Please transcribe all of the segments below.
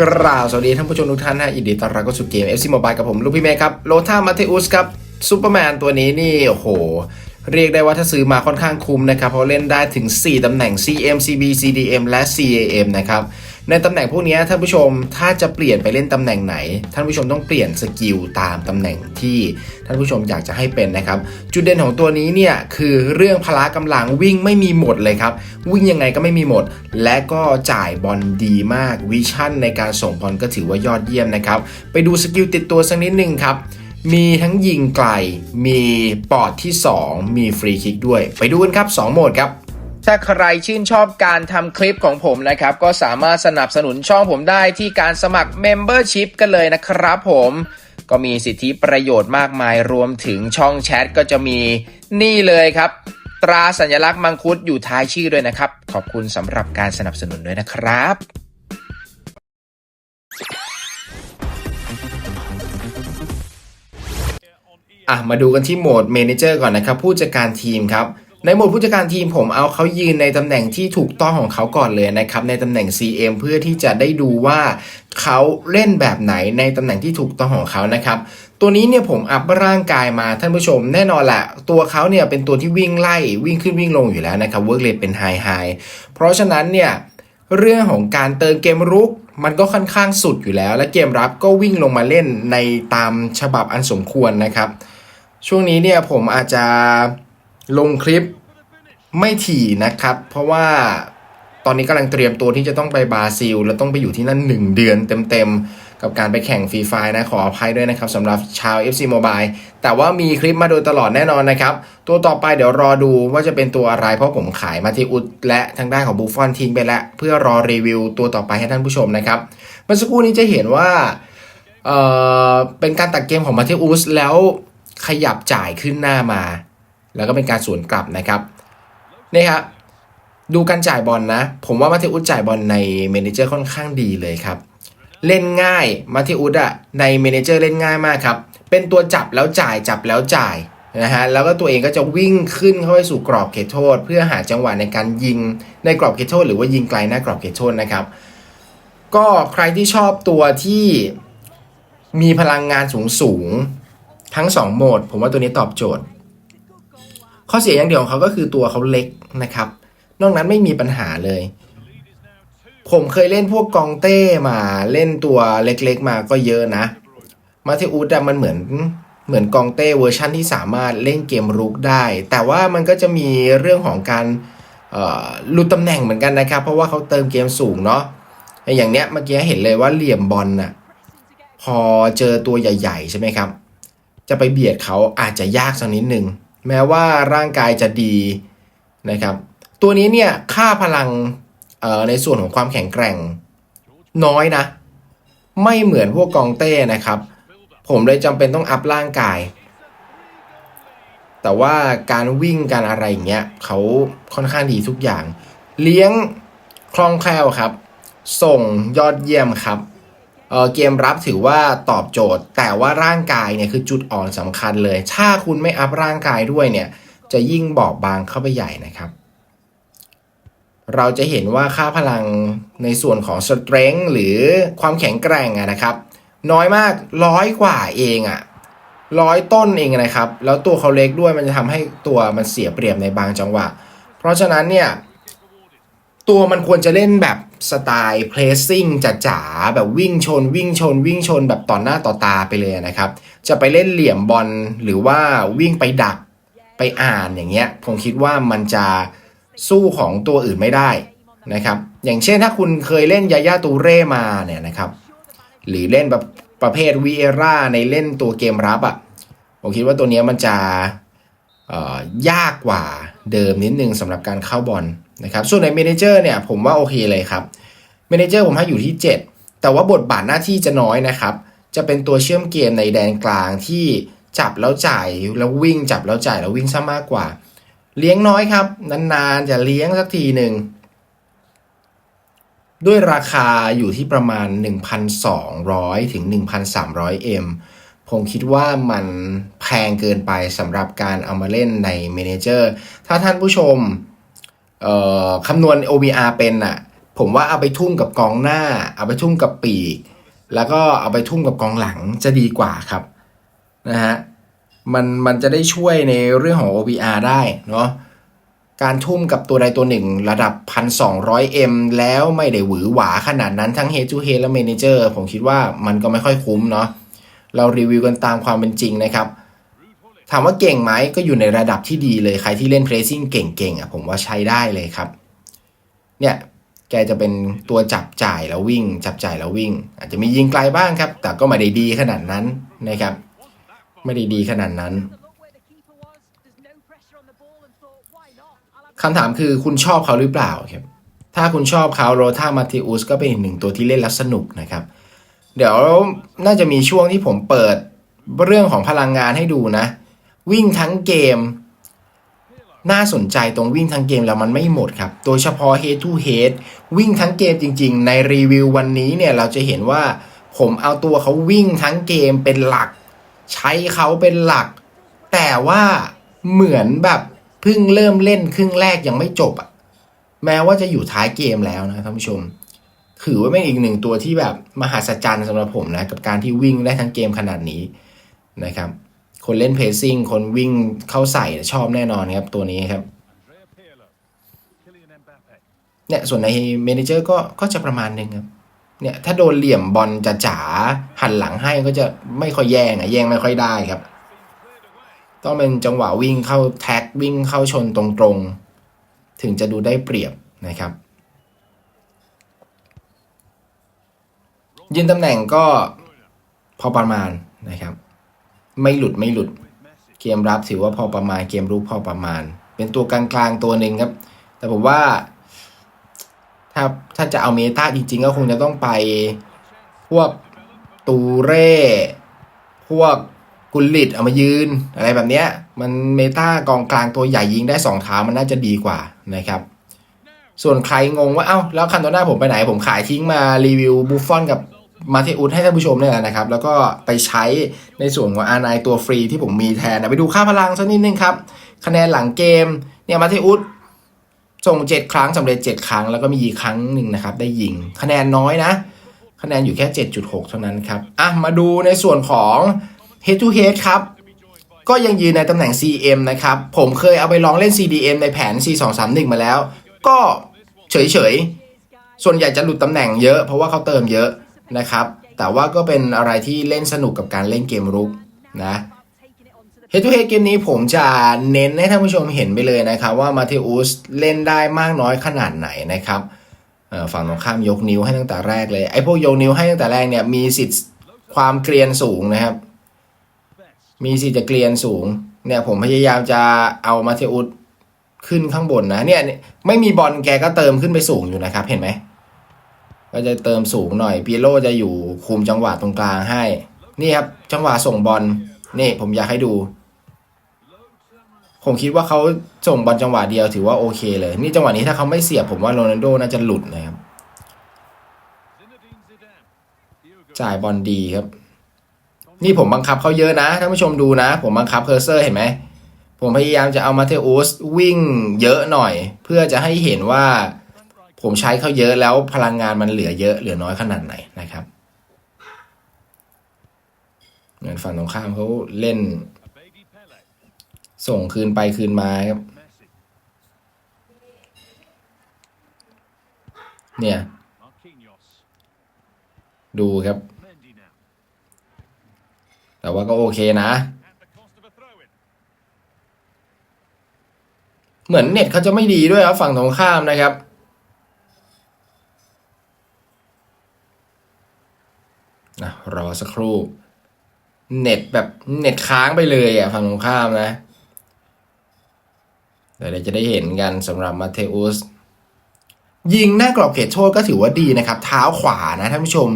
กราบสวัสดีท่านผู้ชมทุกท่านฮะยินดีต้อนรับเข้าสู่เกม FC Mobile กับผมลูกพี่เมย์ครับโลธามาเทอุสครับซูเปอร์แมนตัวนี้นี่โอ้โห เรียกได้ว่าถ้าซื้อมาค่อนข้างคุ้มนะครับ เพราะเล่นได้ถึง 4 ตำแหน่ง CM CB CDM และ CAM นะครับ ในตำแหน่งพวกนี้ท่านผู้ชมถ้าจะเปลี่ยนไปเล่นตำแหน่งไหน ท่านผู้ชมต้องเปลี่ยนสกิลตามตำแหน่งที่ท่านผู้ชมอยากจะให้เป็นนะครับ จุดเด่นของตัวนี้เนี่ยคือเรื่องพละกำลังวิ่งไม่มีหมดเลยครับ วิ่งยังไงก็ไม่มีหมด และก็จ่ายบอลดีมากวิชั่นในการส่งบอลก็ถือว่ายอดเยี่ยมนะครับ ไปดูสกิลติดตัวสักนิดหนึ่งครับมีทั้งยิงไกล มีปอดที่ 2 มีฟรีคิกด้วย ไปดูกันครับ 2 โหมดครับ ถ้าใครชื่นชอบการทำคลิปของผมนะครับ ก็สามารถสนับสนุนช่องผมได้ที่การสมัคร Membership กันเลยนะครับผมก็มีสิทธิประโยชน์มากมายรวมถึงช่องแชทก็จะมีนี่เลยครับ ตราสัญลักษณ์มังคุดอยู่ท้ายชื่อด้วยนะครับ ขอบคุณสำหรับการสนับสนุนด้วยนะครับอะมาดูกันที่โหมด Manager ก่อนนะครับ ผู้จัดการทีมครับ ในหมดผู้จัดการทีมผมเอาเขายืนในตำแหน่งที่ถูกต้องของเขาก่อนเลยนะครับ ในตำแหน่ง CM เพื่อที่จะได้ดูว่าเขาเล่นแบบไหนในตำแหน่งที่ถูกต้องของเขานะครับตัวนี้เนี่ยผมอัพร่างกายมาท่านผู้ชมแน่นอนแหละตัวเขาเนี่ยเป็นตัวที่วิ่งไล่วิ่งขึ้นวิ่งลงอยู่แล้วนะครับเวิร์กเลทเป็นไฮไฮเพราะฉะนั้นเนี่ยเรื่องของการเติมเกมรุกมันก็ค่อนข้างสุดอยู่แล้ว และเกมรับก็วิ่งลงมาเล่นในตามฉบับอันสมควรนะครับ ช่วงนี้เนี่ยผมอาจจะ ลงคลิปไม่ถี่นะครับ เพราะว่าตอนนี้กำลังเตรียมตัวที่จะต้องไปบราซิล แล้วต้องไปอยู่ที่นั่น 1 เดือนเต็มๆ กับการไปแข่งฟรีไฟนะ ขออภัยด้วยนะครับสำหรับชาว FC Mobile แต่ว่ามีคลิปมาโดยตลอดแน่นอนนะครับ ตัวต่อไปเดี๋ยวรอดูว่าจะเป็นตัวอะไร เพราะผมขายมาที่อุดและทางด้านของบูฟอนทิ้งไปแล้ว เพื่อรอรีวิวตัวต่อไปให้ท่านผู้ชมนะครับเมื่อสักครู่นี้จะเห็นว่าเออเป็นการตัดเกมของมาเทอุสแล้วขยับจ่ายขึ้นหน้ามา แล้วก็เป็นการสวนกลับนะครับนี่ครับดูการจ่ายบอลนะ ผมว่ามาเทอุสจ่ายบอลในเมนเจอร์ค่อนข้างดีเลยครับ เล่นง่ายมาเทอุสอะในเมนเจอร์เล่นง่ายมากครับ เป็นตัวจับแล้วจ่ายจับแล้วจ่ายนะฮะแล้วก็ตัวเองก็จะวิ่งขึ้นเข้าไปสู่กรอบเขตโทษ เพื่อหาจังหวะในการยิงในกรอบเขตโทษ หรือว่ายิงไกลหน้ากรอบเขตโทษนะครับ ก็ใครที่ชอบตัวที่มีพลังงานสูงสูงๆทั้ง 2 โหมด ผมว่าตัวนี้ตอบโจทย์ ข้อเสียอย่างเดียวของเขาก็คือตัวเขาเล็กนะครับ นอกนั้นไม่มีปัญหาเลย ผมเคยเล่นพวกกองเต้มาเล่นตัวเล็กๆมาก็เยอะนะ มาเทอุสอะมันเหมือนเหมือนกองเต้เวอร์ชั่นที่สามารถเล่นเกมรุกได้ แต่ว่ามันก็จะมีเรื่องของการหลุดตำแหน่งเหมือนกันนะครับ เพราะว่าเขาเติมเกมสูงเนาะอย่างเนี้ยเมื่อกี้เห็นเลยว่าเหลี่ยมบอลน่ะพอเจอตัวใหญ่ ๆ ใช่ไหมครับ จะไปเบียดเขาอาจจะยากสักนิดนึง แม้ว่าร่างกายจะดีนะครับ ตัวนี้เนี่ยค่าพลังในส่วนของความแข็งแกร่งน้อยนะ ไม่เหมือนพวกกองเต้นะครับ ผมเลยจำเป็นต้องอัพร่างกาย แต่ว่าการวิ่งการอะไรอย่างเงี้ยเขาค่อนข้างดีทุกอย่าง เลี้ยงคล่องแคล่วครับ ส่งยอดเยี่ยมครับ เเกมรับถือว่าตอบโจทย์ แต่ว่าร่างกายเนี่ยคือจุดอ่อนสำคัญเลย ถ้าคุณไม่อัพร่างกายด้วยเนี่ย จะยิ่งบอบบางเข้าไปใหญ่นะครับ เราจะเห็นว่าค่าพลังในส่วนของ strength หรือความแข็งแกร่งะนะครับ น้อยมากร้อยกว่าเองอะร้อยต้นเองนะครับ แล้วตัวเขาเล็กด้วยมันจะทำให้ตัวมันเสียเปรียบในบางจังหวะ เพราะฉะนั้นเนี่ยตัวมันควรจะเล่นแบบ สไตล์ placing จ๋าๆแบบวิ่งชน วิ่งชน วิ่งชนแบบต่อหน้าต่อตาไปเลยนะครับ จะไปเล่นเหลี่ยมบอลหรือว่าวิ่งไปดักไปอ่านอย่างเงี้ยผมคิดว่ามันจะสู้ของตัวอื่นไม่ได้นะครับ อย่างเช่นถ้าคุณเคยเล่นยาย่าตูเร่มาเนี่ยนะครับ หรือเล่นแบบประเภทวีเอร่าในเล่นตัวเกมรับอะ่ะผมคิดว่าตัวเนี้ยมันจะยากกว่าเดิมนิดนึงสำหรับการเข้าบอล นะครับส่วนในเมนเจอร์เนี่ยผมว่าโอเคเลยครับเมนเจอร์ผมให้อยู่ที่ 7 แต่ว่าบทบาทหน้าที่จะน้อยนะครับ จะเป็นตัวเชื่อมเกมในแดนกลางที่จับแล้วจ่ายแล้ววิ่งจับแล้วจ่ายแล้ววิ่งซะมากกว่า เลี้ยงน้อยครับ นานๆจะเลี้ยงสักทีหนึ่งด้วยราคาอยู่ที่ประมาณ 1,200 ถึง 1,300 M ผมคิดว่ามันแพงเกินไปสำหรับการเอามาเล่นในเมนเจอร์ ถ้าท่านผู้ชม คำนวณ OBR เป็นอะผมว่าเอาไปทุ่มกับกองหน้า เอาไปทุ่มกับปีก แล้วก็เอาไปทุ่มกับกองหลังจะดีกว่าครับนะฮะมันมันจะได้ช่วยในเรื่องของ OBR ได้เนาะการทุ่มกับตัวใดตัวหนึ่งระดับ 1,200M แล้วไม่ได้หวือหวาขนาดนั้นทั้ง Head to Head และ Manager ผมคิดว่ามันก็ไม่ค่อยคุ้มเนาะเรารีวิวกันตามความเป็นจริงนะครับ ถามว่าเก่งไหมก็อยู่ในระดับที่ดีเลยใครที่เล่น Pressing เก่งๆอะผมว่าใช้ได้เลยครับ เนี่ยแกจะเป็นตัวจับจ่ายแล้ววิ่ง จับจ่ายแล้ววิ่ง อาจจะมียิงไกลบ้างครับ แต่ก็ไม่ได้ดีขนาดนั้นนะครับ ไม่ได้ดีขนาดนั้นคำถามคือคุณชอบเขาหรือเปล่าครับ ถ้าคุณชอบเขาโรธามาติอุสก็เป็นอีกหนึ่งตัวที่เล่นแล้วสนุกนะครับ เดี๋ยวน่าจะมีช่วงที่ผมเปิดเรื่องของพลังงานให้ดูนะ วิ่งทั้งเกม น่าสนใจตรงวิ่งทั้งเกมแล้วมันไม่หมดครับ โดยเฉพาะ head to head วิ่งทั้งเกมจริง ๆ ในรีวิววันนี้เนี่ยเราจะเห็นว่าผมเอาตัวเขาวิ่งทั้งเกมเป็นหลัก ใช้เขาเป็นหลัก แต่ว่าเหมือนแบบเพิ่งเริ่มเล่นครึ่งแรกยังไม่จบอะแม้ว่าจะอยู่ท้ายเกมแล้วนะท่านผู้ชม ถือว่าเป็นอีกหนึ่งตัวที่แบบมหัศจรรย์สำหรับผมนะ กับการที่วิ่งได้ทั้งเกมขนาดนี้นะครับ คนเล่นเพ c ซิ่งคนวิ่งเข้าใส่ชอบแน่นอนครับตัวนี้ครับเนี่ยส่วนในเมนเจอร์ก็ก็จะประมาณหนึงครับเนี่ยถ้าโดนเหลี่ยมบอลจะจ๋าหันหลังให้ก็จะไม่ค่อยแย่งอะแย่งไม่ค่อยได้ครับ ต้องเป็นจังหวะวิ่งเข้าแท็กวิ่งเข้าชนตรงๆ ถึงจะดูได้เปรียบนะครับ ยืนตำแหน่งก็พอประมาณนะครับ ไม่หลุดไม่หลุด เกมรับถือว่าพอประมาณ เกมรุกพอประมาณ เป็นตัวกลางๆตัวหนึ่งครับ แต่ผมว่า ถ้าถ้าจะเอาเมตาจริงๆ ก็คงจะต้องไปพวกตูเร่พวกกุลิตเอามายืน อะไรแบบเนี้ย มันเมตากองกลางตัวใหญ่ยิงได้สองเท้ามันน่าจะดีกว่านะครับ ส่วนใครงงว่าเอ้าแล้วคันโตหน้าผมไปไหนผมขายทิ้งมารีวิวบุฟฟอนกับ มาเทอุสให้ท่านผู้ชมเนี่ยแหละนะครับ แล้วก็ไปใช้ในส่วนของอาร์ไนตัวฟรีที่ผมมีแทนนะไปดูค่าพลังสักนิดนึงครับ คะแนนหลังเกมเนี่ยมาเทอุสส่ง 7 ครั้งสำเร็จ 7 ครั้งแล้วก็มีอีกครั้งหนึ่งนะครับ ได้ยิงคะแนนน้อยนะ คะแนนอยู่แค่ 7.6 เท่านั้นครับอะมาดูในส่วนของ head to head ครับก็ยังยืนในตำแหน่ง CM นะครับ ผมเคยเอาไปลองเล่น CDM ในแผน C231 มาแล้ว ก็เฉยๆ ส่วนใหญ่จะหลุดตำแหน่งเยอะเพราะว่าเขาเติมเยอะ นะครับ แต่ว่าก็เป็นอะไรที่เล่นสนุกกับการเล่นเกมรุกนะ Head to Head เกมนี้ผมจะเน้นให้ท่านผู้ชมเห็นไปเลยนะครับ ว่ามาเทอุสเล่นได้มากน้อยขนาดไหนนะครับฝั่งตรงข้ามยกนิ้วให้ตั้งแต่แรกเลยไอ้พวกยกนิ้วให้ตั้งแต่แรกเนี่ยมีสิทธิ์ความเกรียนสูงนะครับ มีสิทธิ์จะเกรียนสูงเนี่ยผมพยายามจะเอามาเทอุสขึ้นข้างบนนะเนี่ยไม่มีบอลแกก็เติมขึ้นไปสูงอยู่นะครับ เห็นไหม ก็จะเติมสูงหน่อยปีโลจะอยู่คุมจังหวะตรงกลางให้ นี่ครับจังหวะส่งบอลนี่ผมอยากให้ดู ผมคิดว่าเขาส่งบอลจังหวะเดียวถือว่าโอเคเลย นี่จังหวะนี้ถ้าเขาไม่เสียบผมว่าโรนัลโดน่าจะหลุดนะครับจ่ายบอลดีครับ นี่ผมบังคับเขาเยอะนะท่านผู้ชมดูนะ ผมบังคับเคอร์เซอร์เห็นไหมผมพยายามจะเอามาเทอุสวิ่งเยอะหน่อย เพื่อจะให้เห็นว่า ผมใช้เขาเยอะแล้วพลังงานมันเหลือเยอะเหลือน้อยขนาดไหนนะครับเหมือนฝั่งตรงข้ามเขาเล่น ส่งคืนไปคืนมาครับ เนี่ย ดูครับ แต่ว่าก็โอเคนะ เหมือนเน็ตเขาจะไม่ดีด้วยครับฝั่งตรงข้ามนะครับ นะรอสักครู่ เน็ตแบบเน็ตค้างไปเลยอะฝั่งตรงข้ามนะเดี๋ยวเราจะได้เห็นกันสำหรับมาเทอุสยิงหน้ากรอบเขตโทษก็ถือว่าดีนะครับ เท้าขวานะท่านผู้ชม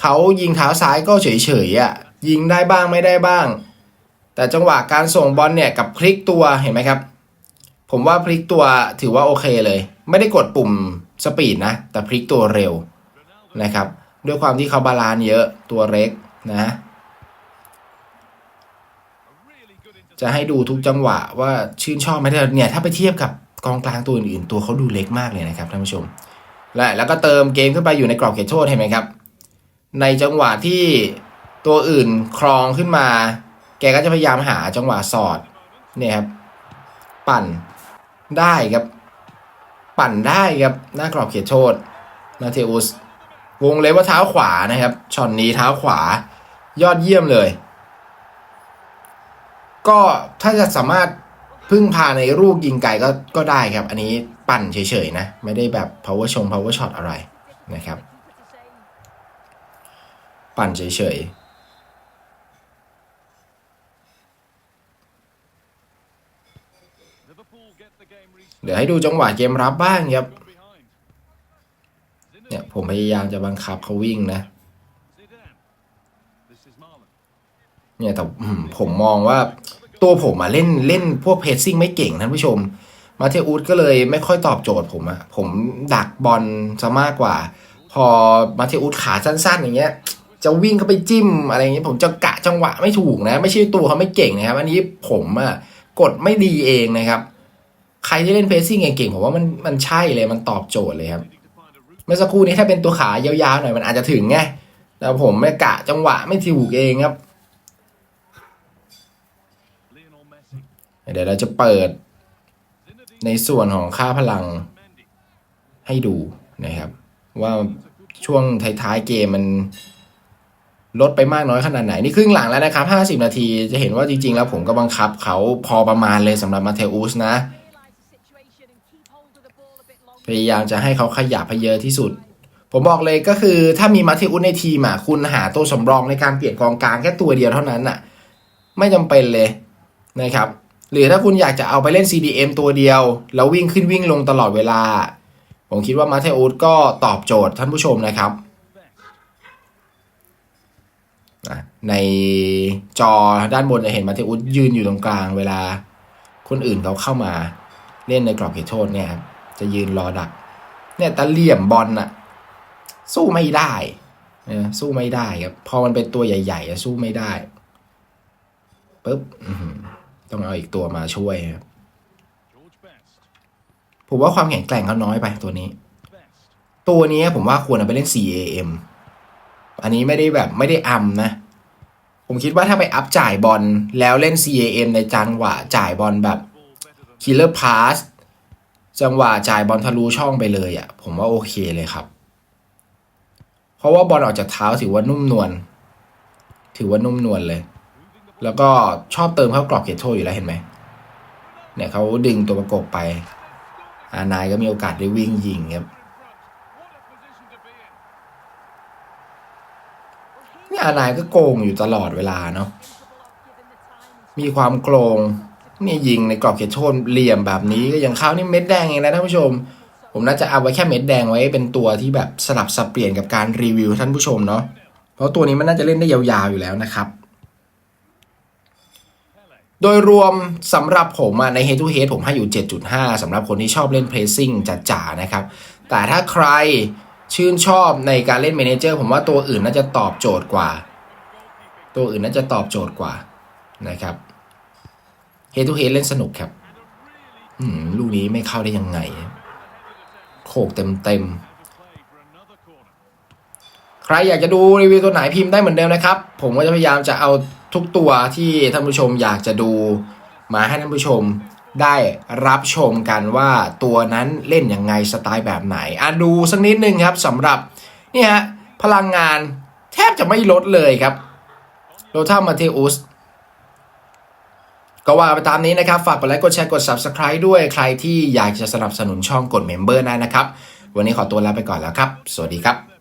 เขายิงเท้าซ้ายก็เฉยๆอะยิงได้บ้างไม่ได้บ้าง แต่จังหวะการส่งบอลเนี่ยกับพลิกตัวเห็นไหมครับ ผมว่าพลิกตัวถือว่าโอเคเลย ไม่ได้กดปุ่มสปีดนะ แต่พลิกตัวเร็วนะครับ ด้วยความที่เขาบาลาน์เยอะตัวเล็กนะ จะให้ดูทุกจังหวะว่าชื่นชอบไหมเนี่ยถ้าไปเทียบกับกองกลางตัวอื่นๆ ตัวเขาดูเล็กมากเลยนะครับท่านผู้ชม และแล้วก็เติมเกมขึ้นไปอยู่ในกรอบเขตโทษเห็นไหมครับ ในจังหวะที่ตัวอื่นครองขึ้นมา แกก็จะพยายามหาจังหวะสอดเนี่ยครับปั่นได้ครับ ปั่นได้ครับหน้ากรอบเขตโทษนาเทอุส วงเล็บว่าเท้าขวานะครับช็อตนี้เท้าขวายอดเยี่ยมเลย ก็ถ้าจะสามารถพึ่งพาในลูกยิงไกลก็ก็ได้ครับ อันนี้ปั่นเฉยๆนะ ไม่ได้แบบ power ชง power shot อะไรนะครับ ปั่นเฉยๆเดี๋ยวให้ดูจังหวะเกมรับบ้างครับ เนี่ยผมพยายามจะบังคับเขาวิ่งนะ เนี่ยแต่ผมมองว่าตัวผมมาเล่นเล่นพวกเพสซิ่งไม่เก่งท่านผู้ชม มาเทอุสก็เลยไม่ค่อยตอบโจทย์ผมอะผมดักบอลซะมากกว่า พอมาเทอุสขาสั้น ๆ อย่างเงี้ย จะวิ่งเข้าไปจิ้มอะไรเงี้ยผมจะกะจังหวะไม่ถูกนะ ไม่ใช่ตัวเขาไม่เก่งนะครับ อันนี้ผมอะกดไม่ดีเองนะครับ ใครที่เล่นเพสซิ่งเก่งๆผมว่ามันมันใช่เลยมันตอบโจทย์เลยครับ เมื่อสักครู่นี้ถ้าเป็นตัวขายาวๆหน่อยมันอาจจะถึงไงแต่ผมไม่กะจังหวะไม่ถูกเองครับ เดี๋ยวเราจะเปิดในส่วนของค่าพลังให้ดูนะครับ ว่าช่วงท้ายๆเกมมันลดไปมากน้อยขนาดไหน นี่ครึ่งหลังแล้วนะครับ 50 นาทีจะเห็นว่าจริงๆ แล้วผมก็บังคับเขาพอประมาณเลยสำหรับมาเทอุสนะ พยายามจะให้เขาขยับให้เยอะที่สุด ผมบอกเลยก็คือถ้ามีมาเทอุสในทีมอะคุณหาตัวสำรองในการเปลี่ยนกองกลางแค่ตัวเดียวเท่านั้นอะ ไม่จำเป็นเลยนะครับ หรือถ้าคุณอยากจะเอาไปเล่น CDM ตัวเดียว แล้ววิ่งขึ้นวิ่งลงตลอดเวลา ผมคิดว่ามาเทอุสก็ตอบโจทย์ท่านผู้ชมนะครับในจอด้านบนจะเห็นมาเทอุสยืนอยู่ตรงกลางเวลาคนอื่นเขาเข้ามาเล่นในกรอบเขตโทษเนี่ยครับ จะยืนรอดัก เนี่ยตะเหลี่ยมบอลน่ะ สู้ไม่ได้เออสู้ไม่ได้ครับพอมันเป็นตัวใหญ่ๆอะสู้ไม่ได้ปุ๊บต้องเอาอีกตัวมาช่วยครับผมว่าความแข็งแกร่งเขาน้อยไปตัวนี้ ตัวนี้ผมว่าควรเอาไปเล่น 4AM อันนี้ไม่ได้แบบไม่ได้อัมนะ ผมคิดว่าถ้าไปอัพจ่ายบอลแล้วเล่น CAM ในจังหวะจ่ายบอลแบบ Killer Pass จังหวะจ่ายบอลทะลุช่องไปเลยอะ่ะ ผมว่าโอเคเลยครับ เพราะว่าบอลออกจากเท้าถือว่านุ่มนวลถือว่านุ่มนวลเลย แล้วก็ชอบเติมเข้ากรอบเขตโทษอยู่แล้วเห็นไหมเนี่ยเขาดึงตัวประกบไป อานายก็มีโอกาสได้วิ่งยิงครับนี่อานายก็โกงอยู่ตลอดเวลาเนาะมีความโกง นี่ยิงในกรอบเขตโทษเหลี่ยมแบบนี้ก็อยังเข้านี่เม็ดแดงเองนะท่านผู้ชม ผมน่าจะเอาไว้แค่เม็ดแดงไว้เป็นตัวที่แบบสลับสับเปลี่ยนกับการรีวิวท่านผู้ชมเนาะเพราะตัวนี้มันน่าจะเล่นได้ยาวๆอยู่แล้วนะครับ โดยรวมสำหรับผมใน Head to Head ผมให้อยู่ 7.5สำหรับคนที่ชอบเล่น Pressing จ๋าๆนะครับ แต่ถ้าใครชื่นชอบในการเล่น Manager ผมว่าตัวอื่นน่าจะตอบโจทย์กว่า ตัวอื่นน่าจะตอบโจทย์กว่านะครับ Head to Head เล่นสนุกครับลูกนี้ไม่เข้าได้ยังไง โขกเต็มเต็มๆใครอยากจะดูรีวิวตัวไหนพิมพ์ได้เหมือนเดิมนะครับ ผมก็จะพยายามจะเอาทุกตัวที่ท่านผู้ชมอยากจะดู มาให้ท่านผู้ชมได้รับชมกันว่าตัวนั้นเล่นยังไงสไตล์แบบไหนอะดูสักนิดนึงครับสำหรับนี่ฮะพลังงานแทบจะไม่ลดเลยครับโรท่ามาเทอุส ก็ว่าไปตามนี้นะครับ ฝากกดไลค์กดแชร์กด Subscribe ด้วยใครที่อยากจะสนับสนุนช่องกดเมมเบอร์ได้นะครับ วันนี้ขอตัวลาไปก่อนแล้วครับ สวัสดีครับ